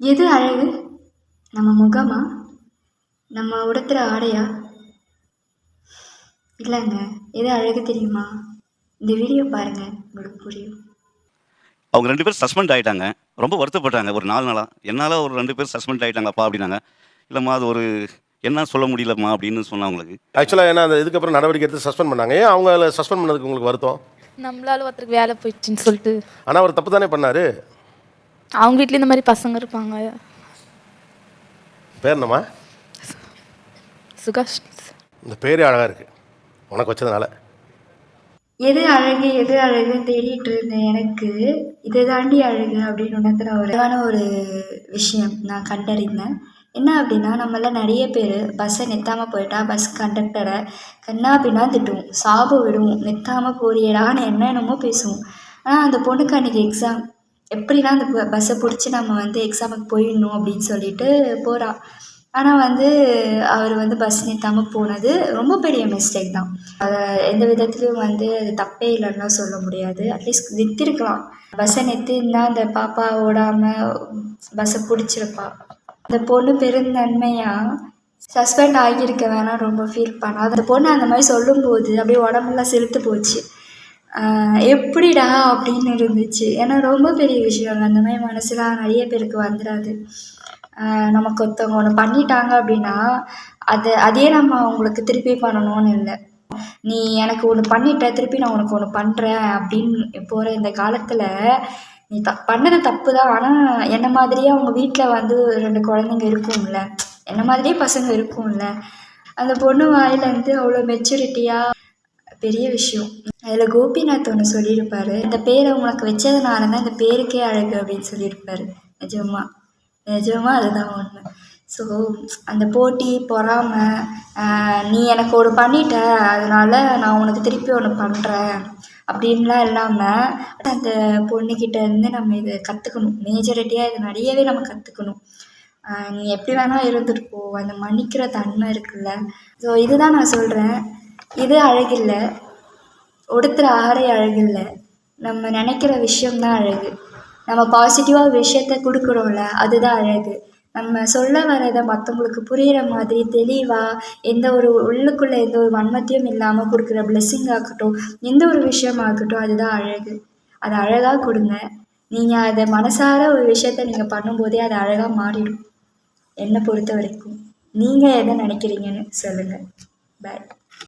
எது அழகு? நம்ம முகமா? நம்ம உடுத்துகிற ஆடையா? இல்லைங்க எது அழகு தெரியுமா? இந்த வீடியோ பாருங்கள் உங்களுக்கு புரியும். அவங்க ரெண்டு பேரும் சஸ்பெண்ட் ஆயிட்டாங்க. ரொம்ப வருத்தப்பட்டாங்க ஒரு நாலு நாளாக என்னால் ஒரு ரெண்டு பேர் சஸ்பெண்ட் ஆயிட்டாங்கப்பா அப்படின்னாங்க. இல்லைம்மா அது ஒரு என்ன சொல்ல முடியலம்மா அப்படின்னு சொன்னேன் அவங்களுக்கு. ஆக்சுவலாக ஏன்னா அந்த இதுக்கப்புறம் நடவடிக்கை எடுத்து சஸ்பெண்ட் பண்ணாங்க. ஏன் அவங்க சஸ்பெண்ட் பண்ணதுக்கு உங்களுக்கு வருத்தம்? நம்மளால ஒருத்தருக்கு வேலை போயிடுச்சுன்னு சொல்லிட்டு. ஆனால் அவர் தப்பு தானே பண்ணாரு? அவங்க வீட்ல இந்த மாதிரி பசங்க இருப்பாங்க. பேர் என்னம்மா? சுகாஷ். இந்த பேரே அழகாக இருக்குது உனக்கு வச்சதுனால. எது அழகு எது அழகுன்னு தேடிட்டு இருந்த எனக்கு. இது தாண்டி அழகு அப்படின்னு உணர்த்துற ஒரு அழகான ஒரு விஷயம் நான் கண்டறிந்தேன். என்ன அப்படின்னா நம்மள நிறைய பேர் பஸ்ஸை நிறுத்தாமல் போயிட்டா பஸ் கண்டக்டரை கண்ணா பின்னா திட்டுவோம். சாபு விடுவோம். நிறுத்தாமல் போறியடான்னு என்னென்னமோ பேசுவோம். ஆனால் அந்த பொண்ணுக்கு அன்றைக்கி எக்ஸாம் எப்படிலாம் அந்த ப பஸ்ஸை பிடிச்சி நம்ம வந்து எக்ஸாமுக்கு போயிடணும் அப்படின்னு சொல்லிட்டு போகிறா ஆனால் வந்து அவர் வந்து பஸ் நிறுத்தாமல் போனது ரொம்ப பெரிய மிஸ்டேக் தான். அதை எந்த விதத்துலையும் வந்து அது தப்பே இல்லைன்னா சொல்ல முடியாது. அட்லீஸ்ட் நிறுத்திருக்கலாம். பஸ்ஸை நிறுத்திருந்தா அந்த பாப்பா ஓடாமல் பஸ்ஸை பிடிச்சிருப்பா. அந்த பொண்ணு பெருந்தன்மையாக சஸ்பெண்ட் ஆகியிருக்க வேணாம் ரொம்ப ஃபீல் பண்ணா. அந்த பொண்ணு அந்த மாதிரி சொல்லும்போது அப்படியே உடம்புலாம் செலுத்து போச்சு. எப்படிடா அப்படின்னு இருந்துச்சு. ஏன்னா ரொம்ப பெரிய விஷயம் அந்த மாதிரி மனசுலாம் நிறைய பேருக்கு வந்துடாது. நமக்கு ஒருத்தவங்க ஒன்று பண்ணிட்டாங்க அப்படின்னா அது அதே நம்ம அவங்களுக்கு திருப்பி பண்ணணும்னு இல்லை. நீ எனக்கு ஒன்று பண்ணிட்ட திருப்பி நான் உனக்கு ஒன்று பண்ணுறேன் அப்படின்னு போகிற இந்த காலத்தில் நீ த பண்ணது தப்பு தான். ஆனால் என்ன மாதிரியே அவங்க வீட்டில் வந்து ரெண்டு குழந்தைங்க இருக்கும்ல. என்ன மாதிரியே பசங்க இருக்கும்ல. அந்த பொண்ணு வாயிலேருந்து அவ்வளோ மெச்சூரிட்டியாக பெரிய விஷயம். அதில் கோபிநாத் ஒன்று சொல்லியிருப்பாரு. இந்த பேரை உனக்கு வச்சதுனால தான் இந்த பேருக்கே அழகு அப்படின்னு சொல்லியிருப்பாரு. நிஜமா. நிஜமா அதுதான் உண்மை. ஸோ அந்த போட்டி பொறாமை நீ எனக்கு ஒன்று பண்ணிட்ட அதனால நான் உனக்கு திருப்பி ஒன்று பண்ணுறேன் அப்படின்லாம் இல்லாமல் அந்த பொண்ணுக்கிட்ட இருந்து நம்ம இதை கற்றுக்கணும் மேஜரிட்டியாக இதை நிறையவே நம்ம கற்றுக்கணும் நீ எப்படி வேணால் இருந்துட்டு போ அந்த மன்னிக்கிற தன்மை இருக்குல்ல. ஸோ இதுதான் நான் சொல்கிறேன் இது அழகில்லை. உடுத்துகிற ஆடை அழகில்லை. நம்ம நினைக்கிற விஷயம்தான் அழகு. நம்ம பாசிட்டிவாக விஷயத்த கொடுக்குறோம்ல அதுதான் அழகு. நம்ம சொல்ல வரதை மற்றவங்களுக்கு புரிகிற மாதிரி தெளிவாக எந்த ஒரு உள்ளுக்குள்ளே எந்த ஒரு வன்மத்தையும் இல்லாமல் கொடுக்குற பிளெஸ்ஸிங் ஆகட்டும் எந்த ஒரு விஷயமாகட்டும் அதுதான் அழகு. அதை அழகாக கொடுங்க. நீங்கள் அதை மனசார ஒரு விஷயத்த நீங்கள் பண்ணும்போதே அது அழகாக மாறிடும். என்னை பொறுத்த வரைக்கும் நீங்கள் என்ன நினைக்கிறீங்கன்னு சொல்லுங்கள் பாய்